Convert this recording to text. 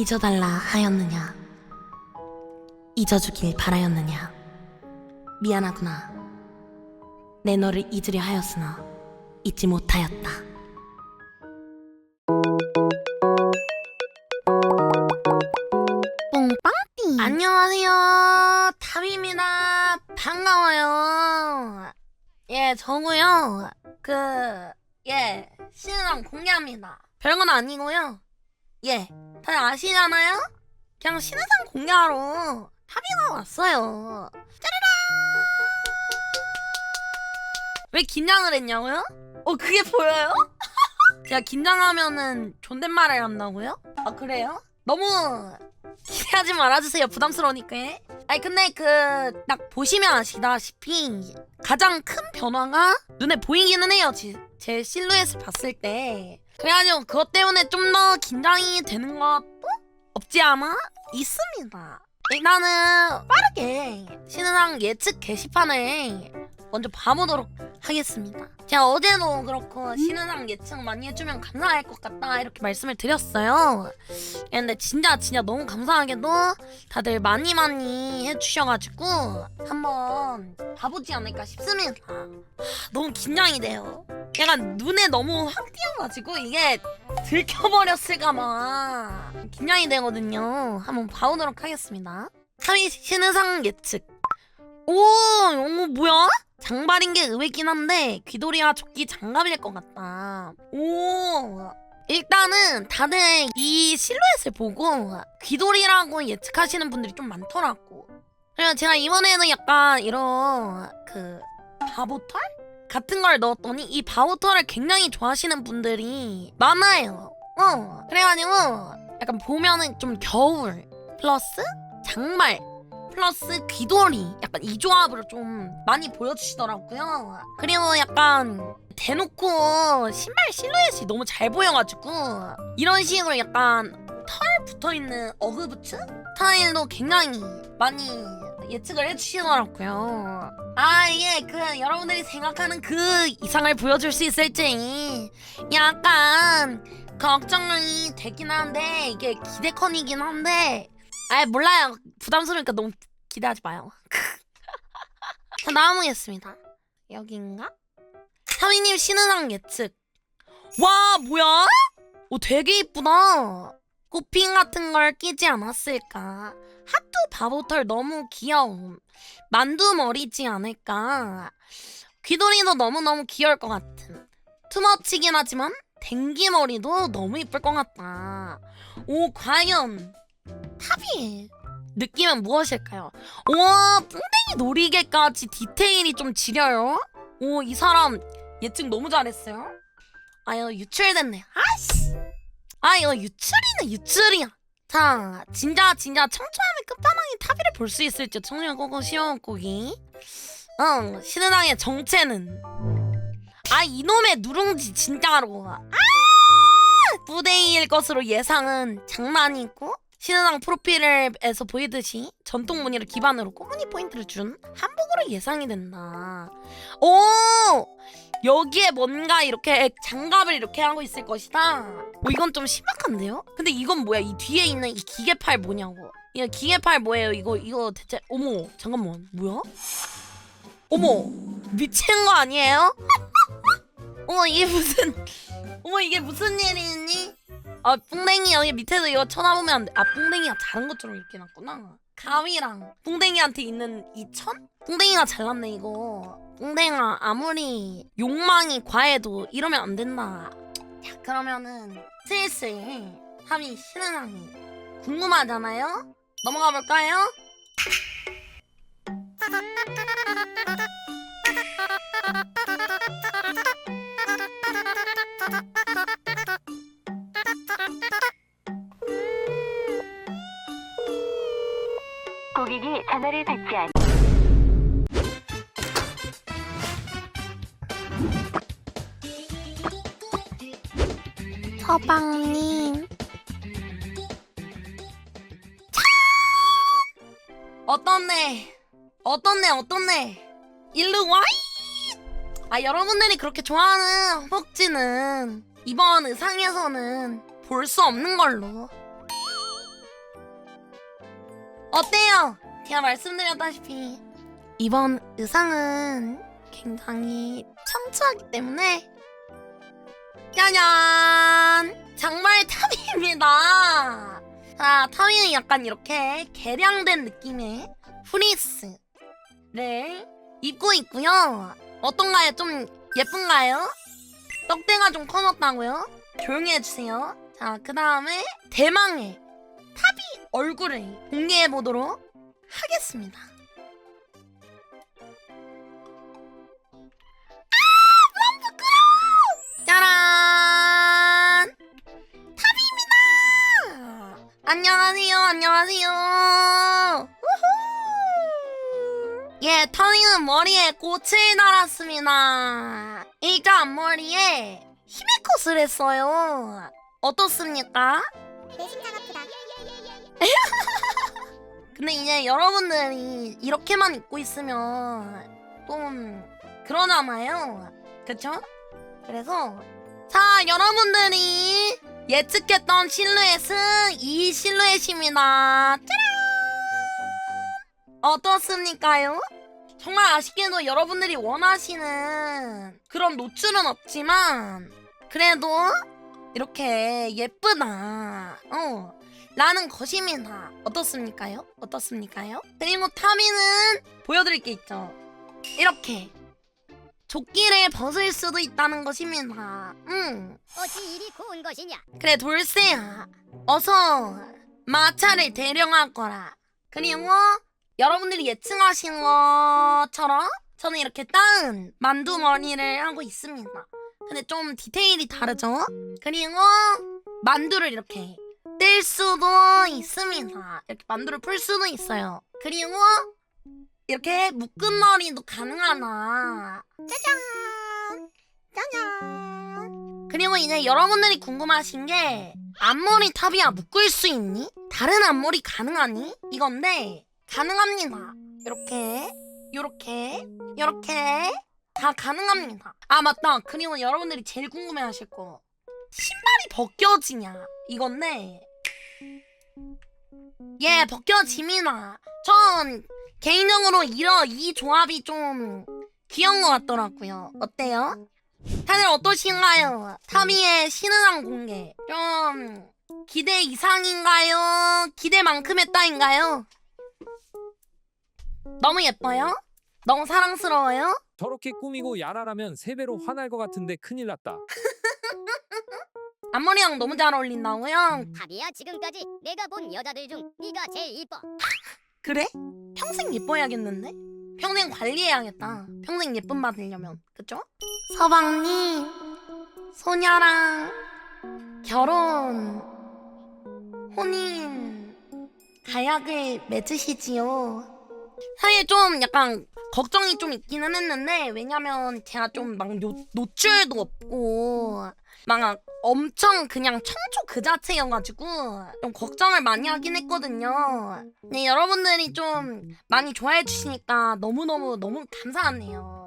잊어달라 하였느냐? 잊어주길 바라였느냐? 미안하구나. 내 너를 잊으려 하였으나 잊지 못하였다. 뽕빵띠 안녕하세요. 탐입니다. 반가워요. 예, 저고요. 그, 예, 신랑 공개합니다. 별건 아니고요. 예, 다들 아시잖아요? 그냥 신상 공개하러 탑이가 왔어요. 짜라라! 왜 긴장을 했냐고요? 어, 그게 보여요? 제가 긴장하면은 존댓말을 한다고요? 아, 그래요? 너무 기대하지 말아주세요. 부담스러우니까. 아니 근데 그 딱 보시면 아시다시피 가장 큰 변화가 눈에 보이기는 해요. 제, 제 실루엣을 봤을 때. 그래가지고 그것 때문에 좀 더 긴장이 되는 것도 없지 않아 있습니다. 일단은 빠르게 신은상 예측 게시판을 먼저 봐보도록 하겠습니다. 제가 어제도 그렇고 신은상 예측 많이 해주면 감사할 것 같다 이렇게 말씀을 드렸어요. 근데 진짜 진짜 너무 감사하게도 다들 많이 많이 해주셔가지고 한번 봐보지 않을까 싶습니다. 하, 너무 긴장이 돼요. 약간 눈에 너무 확 띄어가지고 이게 들켜버렸을까봐 긴장이 되거든요. 한번 봐보도록 하겠습니다. 3위 신의상 예측. 오, 오 뭐야? 장발인 게 의외긴 한데 귀돌이와 조끼 장갑일 것 같다. 오, 일단은 다들 이 실루엣을 보고 귀돌이라고 예측하시는 분들이 좀 많더라고. 그래서 제가 이번에는 약간 이런 그 바보털 같은 걸 넣었더니 이 바보털을 굉장히 좋아하시는 분들이 많아요. 어, 그래가지고 약간 보면은 좀 겨울 플러스 장말 플러스 귀돌이 약간 이 조합으로 좀 많이 보여주시더라고요. 그리고 약간 대놓고 신발 실루엣이 너무 잘 보여가지고 이런 식으로 약간 털 붙어있는 어그부츠 스타일도 굉장히 많이 예측을 해주시더라고요. 아, 예, 그, 여러분들이 생각하는 그 이상을 보여줄 수 있을지 약간 걱정이 되긴 한데 이게 기대컨이긴 한데 아 몰라요. 부담스러우니까 너무 기대하지 마요. 자, 다음이겠습니다. 여긴가? 사위님 신은상 예측. 와, 뭐야? 오, 되게 이쁘다. 꽃핀 같은 걸 끼지 않았을까? 하트 바보털 너무 귀여움. 만두 머리지 않을까? 귀돌이도 너무너무 귀여울 것 같은. 투머치긴 하지만 댕기 머리도 너무 이쁠 것 같다. 오, 과연 탑이 느낌은 무엇일까요? 우와 뿡댕이 놀이개까지 디테일이 좀 지려요 오 이 사람 예측 너무 잘했어요 아 이거 유출됐네 아씨 아 이거 유출이네 유출이야 자 진짜 진짜 청초함의 끝판왕이 탑이를 볼 수 있을지 청년 고고 시원고기 응 신은왕의 정체는 아 이놈의 누룽지 진짜로 아 무대일 것으로 예상은 장난이고 신은왕 프로필에서 보이듯이 전통 무늬를 기반으로 꼬무니 포인트를 준 한복으로 예상이 된다. 오! 여기에 뭔가 이렇게 장갑을 이렇게 하고 있을 것이다. 뭐 이건 좀 심각한데요? 근데 이건 뭐야? 이 뒤에 있는 이 기계팔 뭐냐고. 이거 기계팔 뭐예요? 이거 이거 대체 어머 잠깐만 뭐야? 어머 미친 거 아니에요? 어머 이게 무슨 어머 이게 무슨 일이니? 아 뿡댕이 여기 밑에도 이거 쳐다보면 안 돼. 아 뿡댕이가 자른 것처럼 이렇게 놨구나. 가위랑 뿡댕이한테 있는 이 천? 뿡댕이가 잘났네 이거. 뿡댕아 아무리 욕망이 과해도 이러면 안 된다. 자 그러면은 슬슬 함이 신은왕이 궁금하잖아요? 넘어가 볼까요? 고객이 전화를 받지 않... 서방님. 어떻네? 어떻네? 어떻네? 일로 와이! 아 여러분들이 그렇게 좋아하는 허벅지는 이번 의상에서는 볼 수 없는 걸로. 어때요? 제가 말씀드렸다시피 이번 의상은 굉장히 청초하기 때문에 짜잔! 장발 탑입니다. 자, 탑이는 약간 이렇게 개량된 느낌의 프리스를 입고 있고요. 어떤가요? 좀 예쁜가요? 떡대가 좀 커졌다고요? 조용히 해주세요. 자, 그 다음에 대망의 탑이 얼굴을 공개해 보도록 하겠습니다. 머리에 꽃을 달았습니다. 일자 앞머리에 히메컷을 했어요. 어떻습니까? 내 심장 아프다. 근데 이제 여러분들이 이렇게만 입고 있으면 좀 그러잖아요. 그쵸? 그래서 자 여러분들이 예측했던 실루엣은 이 실루엣입니다. 짜란! 어떻습니까요? 정말 아쉽게도 여러분들이 원하시는 그런 노출은 없지만 그래도 이렇게 예쁘다. 어. 라는 것입니다. 어떻습니까요? 어떻습니까요? 그리고 타미는 보여드릴 게 있죠. 이렇게 조끼를 벗을 수도 있다는 것입니다. 응. 어찌 이리 고운 것이냐? 그래 돌쇠야. 어서 마차를 대령할 거라. 그리고 여러분들이 예측하신 것처럼 저는 이렇게 따은 만두 머리를 하고 있습니다. 근데 좀 디테일이 다르죠? 그리고 만두를 이렇게 뗄 수도 있습니다. 이렇게 만두를 풀 수도 있어요. 그리고 이렇게 묶은 머리도 가능하다. 짜잔! 짜잔! 그리고 이제 여러분들이 궁금하신 게 앞머리 탑이야 묶을 수 있니? 다른 앞머리 가능하니? 이건데 가능합니다. 이렇게, 요렇게, 요렇게 다 가능합니다. 아 맞다. 그리고 여러분들이 제일 궁금해하실 거 신발이 벗겨지냐 이건데 예 벗겨집니다. 전 개인적으로 이런 이 조합이 좀 귀여운 것 같더라고요. 어때요? 다들 어떠신가요? 타미의 신은왕 공개 좀 기대 이상인가요? 기대만큼 했다인가요? 너무 예뻐요? 너무 사랑스러워요? 저렇게 꾸미고 야라라면 세 배로 화날 것 같은데 큰일 났다. 앞머리랑 너무 잘 어울린다고요? 탑이야 지금까지 내가 본 여자들 중 네가 제일 이뻐. 그래? 평생 예뻐야겠는데? 평생 관리해야겠다. 평생 예쁨 받으려면. 그쵸? 서방님, 소녀랑 결혼, 혼인, 가약을 맺으시지요. 사실 좀 약간 걱정이 좀 있기는 했는데, 왜냐면 제가 좀 막 노출도 없고, 막 엄청 그냥 청초 그 자체여가지고 좀 걱정을 많이 하긴 했거든요. 네, 여러분들이 좀 많이 좋아해 주시니까 너무너무 너무 감사하네요.